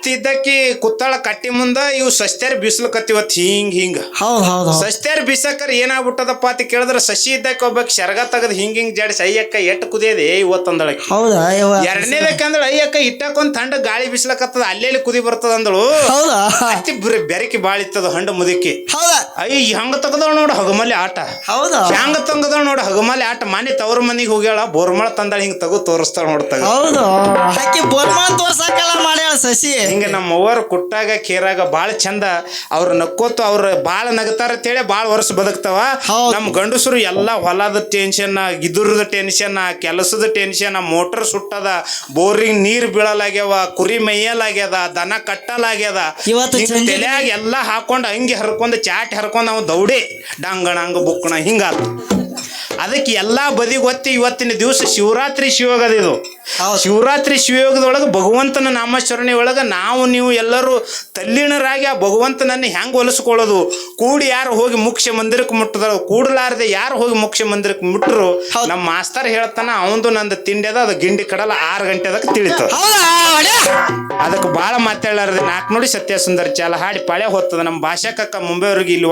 ಅತ್ತಿ ಇದ್ದಕ್ಕಿ ಕುತ್ತಾಳ ಕಟ್ಟಿ ಮುಂದ ಇವು ಸಸ್ತ್ಯಾರ ಬೀಸ್ಲಕತ್ತಿವತ್ ಹಿಂಗ್ ಹಿಂಗ. ಹೌದ್ ಹೌದ್ ಹೌದ್. ಸಸ್ತ್ಯಾರ ಬೀಸಕರ್ ಏನಾಗ್ಬಿಟ್ಟದಪ್ಪ ಅಂತ ಕೇಳಿದ್ರ ಸಸಿ ಇದ್ದಕ್ಕೆ ಒಬ್ಬಕ್ ಶರ್ಗ ತೆಗದ್ ಹಿಂಗ್ ಹಿಂಗ್ ಜಾಡಿಸಿ ಅಯ್ಯಕ್ಕ ಎಟ್ ಕುದಿಯದೆ ಇವತ್ತಂದಳಕ್ಕೆ. ಹೌದಾ? ಯವ್ವ ಎರಡನೇದಕ್ಕೆ ಅಂದಳು ಅಯ್ಯಕ್ಕ ಇಟ್ಟಕ್ಕೊಂದ್ ಥಂಡ ಗಾಳಿ ಬಿಸ್ಲಕತ್ತದ ಅಲ್ಲೆಲ್ಲಿ ಕುದಿ ಬರ್ತದ ಅಂದಳು. ಹೌದಾ? ಅತ್ತಿ ಬರೀ ಬೆರಕಿ ಬಾಳ ಇತ್ತದ ಹಂಡ ಮುದುಕಿ. ಹೌದಾ? ಅಯ್ಯ ಹೆಂಗ ತಗದವ್ ನೋಡು ಹಗಮಲಿ ಆಟ. ಹೌದಾ? ಹೆಂಗ ತಂಗದವ್ ನೋಡು ಹಗಮಲಿ ಆಟ. ಮನೆ ತವ್ರ ಮನಿಗೆ ಹೋಗ್ಯಾಳ ಬೋರ್ಮಳ ತಂದಾಳ ಹಿಂಗ್ ತಗೋ ತೋರಿಸ್ತಾಳ ನೋಡ್ತಾಗ ಹೌದು. ಆಕಿ ಬೋರ್ಮಾ ಮಾಡ್ಯಾಳ. ಸಸಿ. ಹಿಂಗ ನಮ್ಮ ಅವ್ವರು ಕುಟ್ಟಾಗ ಕೇರಾಗ ಬಾಳ ಚಂದ. ಅವ್ರ ನಕ್ಕೋತ ಅವ್ರ ಬಾಳ ನಗತಾರ ಅಂತೇಳಿ ಬಾಳ ವರ್ಷ ಬದುಕ್ತಾವ. ಹೌದ್. ನಮ್ಮ ಗಂಡಸರು ಎಲ್ಲಾ ಹೊಲದ ಟೆನ್ಷನ್ ಗಿದುರದ ಟೆನ್ಷನ್ ಕೆಲಸದ ಟೆನ್ಷನ್ ಮೋಟರ್ ಸುಟ್ಟದ ಬೋರಿಂಗ್ ನೀರ್ ಬೀಳಲಾಗ್ಯಾವ ಕುರಿ ಮೈಯಲಾಗ್ಯದ ದನ ಕಟ್ಟಲಾಗ್ಯದ. ಇವತ್ತು ಹಿಂಗ್ ಸಂಜೆ- ತಲ್ಯಾಗ ಎಲ್ಲಾ ಹಾಕೊಂಡ್ ಹಂಗೆ ಹರ್ಕೊಂಡ್ ಚಾಟ್ ಹರ್ಕೊಂಡ್ ಅವ್ ದೌಡಿ. ಡಂಗಣಂಗ ಬುಕ್ಕಣ ಹಿಂಗಾತ. ಅದಕ್ಕೆ ಎಲ್ಲಾ ಬದಿ ಗೊತ್ತಿ ಇವತ್ತಿನ ದಿವಸ ಶಿವರಾತ್ರಿ ಶಿವಯೋಗದ ಇದು. ಶಿವರಾತ್ರಿ ಶಿವಯೋಗದೊಳಗೆ ಭಗವಂತನ ನಾಮಸ್ಮರಣೆ ಒಳಗೆ ನಾವು ನೀವು ಎಲ್ಲರೂ ತಲ್ಲೀನರಾಗಿ ಆ ಭಗವಂತನನ್ನು ಹೆಂಗೆ ಹೊಲಿಸ್ಕೊಳ್ಳೋದು ಕೂಡಿ ಯಾರು ಹೋಗಿ ಮುಖ್ಯ ಮಂದಿರಕ್ಕೆ ಮುಟ್ಟದ ಕೂಡಲಾರದೆ ಯಾರು ಹೋಗಿ ಮುಖ್ಯ ಮಂದಿರಕ್ಕೆ ಮುಟ್ಟರು ನಮ್ಮ ಮಾಸ್ತರ್ ಹೇಳ್ತಾನ ಅವಂದು ನಂದು ತಿಂಡಿ ಅದ ಅದು ಗಿಂಡಿ ಕಡಲ ಆರು ಗಂಟೆದಕ್ಕೆ ತಿಳಿತು. ಹೌದಾ? ಒಡೆ? ಅದಕ್ಕೆ ಭಾಳ ಮಾತಾಡಲಾರದೆ ನಾಲ್ಕು ನೋಡಿ ಸತ್ಯ ಸುಂದರ ಚಾಲ ಹಾಡಿ ಪಾಳೆ ಹೊತ್ತದ ನಮ್ಮ ಭಾಷಾಕಕ್ಕ ಮುಂಬೈವ್ರಿಗೆ ಇಲ್ಲಿ